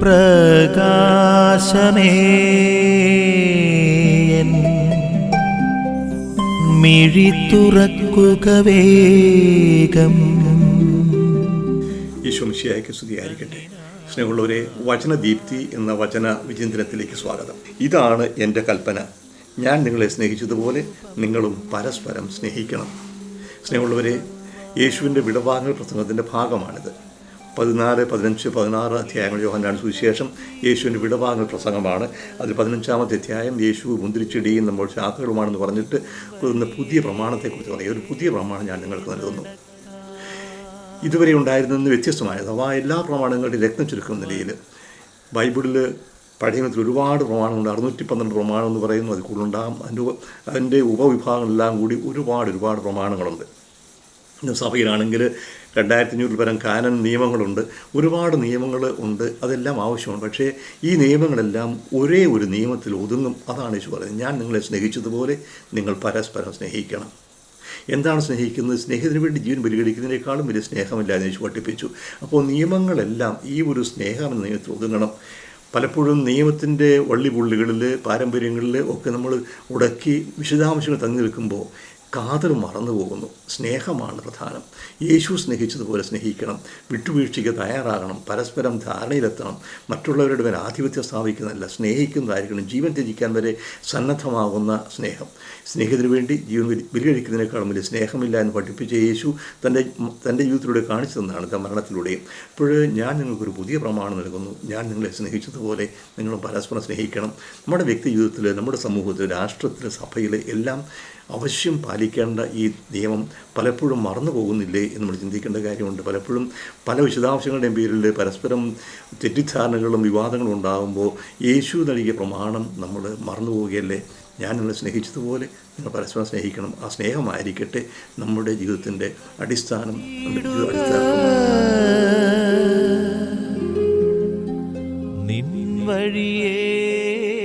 പ്രകാശമേ. മിഴി തുറക്കുക വേഗം. ഈശോമിശിയായ്ക്ക് സ്തുതിയായിരിക്കട്ടെ. സ്നേഹമുള്ളവരെ വചനദീപ്തി എന്ന വചന വിചിന്തനത്തിലേക്ക് സ്വാഗതം. ഇതാണ് എന്റെ കൽപ്പന. ഞാൻ നിങ്ങളെ സ്നേഹിച്ചതുപോലെ നിങ്ങളും പരസ്പരം സ്നേഹിക്കണം. സ്നേഹമുള്ളവരെ യേശുവിന്റെ വിടവാങ്ങൽ പ്രസംഗത്തിന്റെ ഭാഗമാണിത്. പതിനാല് പതിനഞ്ച് പതിനാറ് അധ്യായങ്ങൾ യോഹന്നാണ് സുവിശേഷം യേശുവിന്റെ വിടവാങ്ങൽ പ്രസംഗമാണ്. അതിൽ പതിനഞ്ചാമത്തെ അധ്യായം യേശു മുന്തിരിച്ചെടിയും നമ്മൾ ശാഖകളുമാണെന്ന് പറഞ്ഞിട്ട് കൊടുക്കുന്ന പുതിയ പ്രമാണത്തെക്കുറിച്ച് പറയും ഒരു പുതിയ പ്രമാണം ഞാൻ നിങ്ങൾക്ക് നൽകുന്നു. ഇതുവരെ ഉണ്ടായിരുന്നെന്ന് വ്യത്യസ്തമായത് അവ എല്ലാ പ്രമാണങ്ങളുടെയും രക്തം ചുരുക്കുന്ന നിലയിൽ ബൈബിളിൽ പഴയ ഒരുപാട് പ്രമാണങ്ങളുണ്ട്. അറുന്നൂറ്റി പന്ത്രണ്ട് പ്രമാണം എന്ന് പറയുന്നു. അതിൽ കൂടുതലുണ്ടാകും അതിന്റെ അതിന്റെ ഉപവിഭാഗങ്ങളെല്ലാം കൂടി ഒരുപാട് ഒരുപാട് പ്രമാണങ്ങളുണ്ട്. സഭയിലാണെങ്കിൽ രണ്ടായിരത്തി അഞ്ഞൂറിൽ പരം കാനൻ നിയമങ്ങളുണ്ട്. ഒരുപാട് നിയമങ്ങൾ ഉണ്ട്. അതെല്ലാം ആവശ്യമാണ്. പക്ഷേ ഈ നിയമങ്ങളെല്ലാം ഒരേ ഒരു നിയമത്തിൽ ഒതുങ്ങും. അതാണ് യേശു പറയുന്നത്. ഞാൻ നിങ്ങളെ സ്നേഹിച്ചതുപോലെ നിങ്ങൾ പരസ്പരം സ്നേഹിക്കണം. എന്താണ് സ്നേഹിക്കുന്നത്? സ്നേഹത്തിന് വേണ്ടി ജീവൻ ബലികടിക്കുന്നതിനേക്കാളും വലിയ സ്നേഹമില്ല എന്ന് യേശു പഠിപ്പിച്ചു. അപ്പോൾ നിയമങ്ങളെല്ലാം ഈ ഒരു സ്നേഹം എന്ന നിയമത്തിൽ ഒതുങ്ങണം. പലപ്പോഴും നിയമത്തിന്റെ വള്ളിപുള്ളികളിൽ പാരമ്പര്യങ്ങളിൽ ഒക്കെ നമ്മൾ ഉടക്കി വിശദാംശങ്ങൾ തങ്ങി നിൽക്കുമ്പോൾ കാതൽ മറന്നു പോകുന്നു. സ്നേഹമാണ് പ്രധാനം. യേശു സ്നേഹിച്ചതുപോലെ സ്നേഹിക്കണം. വിട്ടുവീഴ്ചയ്ക്ക് തയ്യാറാകണം. പരസ്പരം ധാരണയിലെത്തണം. മറ്റുള്ളവരുടെ മേൽ ആധിപത്യം സ്ഥാപിക്കുന്നതല്ല സ്നേഹിക്കുന്നതായിരിക്കണം. ജീവൻ ത്യജിക്കാൻ വരെ സന്നദ്ധമാകുന്ന സ്നേഹം. സ്നേഹത്തിന് വേണ്ടി ജീവൻ ബലി- ബലികഴിക്കുന്നതിനേക്കാളും വലിയ സ്നേഹമില്ല എന്ന് പഠിപ്പിച്ച യേശു തന്റെ തന്റെ ജീവിതത്തിലൂടെ കാണിച്ചു തന്നതാണ് തന്റെ മരണത്തിലൂടെയും അപ്പോൾ ഞാൻ നിങ്ങൾക്കൊരു പുതിയ പ്രമാണം നൽകുന്നു. ഞാൻ നിങ്ങളെ സ്നേഹിച്ചതുപോലെ നിങ്ങളും പരസ്പരം സ്നേഹിക്കണം. നമ്മുടെ വ്യക്തി ജീവിതത്തിൽ നമ്മുടെ സമൂഹത്തിൽ രാഷ്ട്രത്തിൽ സഭയിൽ എല്ലാം അവശ്യം പാലിക്കേണ്ട ഈ നിയമം പലപ്പോഴും മറന്നു പോകുന്നില്ലേ എന്ന് നമ്മൾ ചിന്തിക്കേണ്ട കാര്യമുണ്ട്. പലപ്പോഴും പല വിശദാംശങ്ങളുടെയും പേരിൽ പരസ്പരം തെറ്റിദ്ധാരണകളും വിവാദങ്ങളും ഉണ്ടാകുമ്പോൾ യേശു നൽകിയ പ്രമാണം നമ്മൾ മറന്നു പോവുകയല്ലേ? ഞാൻ നിങ്ങളെ സ്നേഹിച്ചതുപോലെ നിങ്ങൾ പരസ്പരം സ്നേഹിക്കണം. ആ സ്നേഹമായിരിക്കട്ടെ നമ്മുടെ ജീവിതത്തിന്റെ അടിസ്ഥാനം. അടിസ്ഥാനം വഴിയേ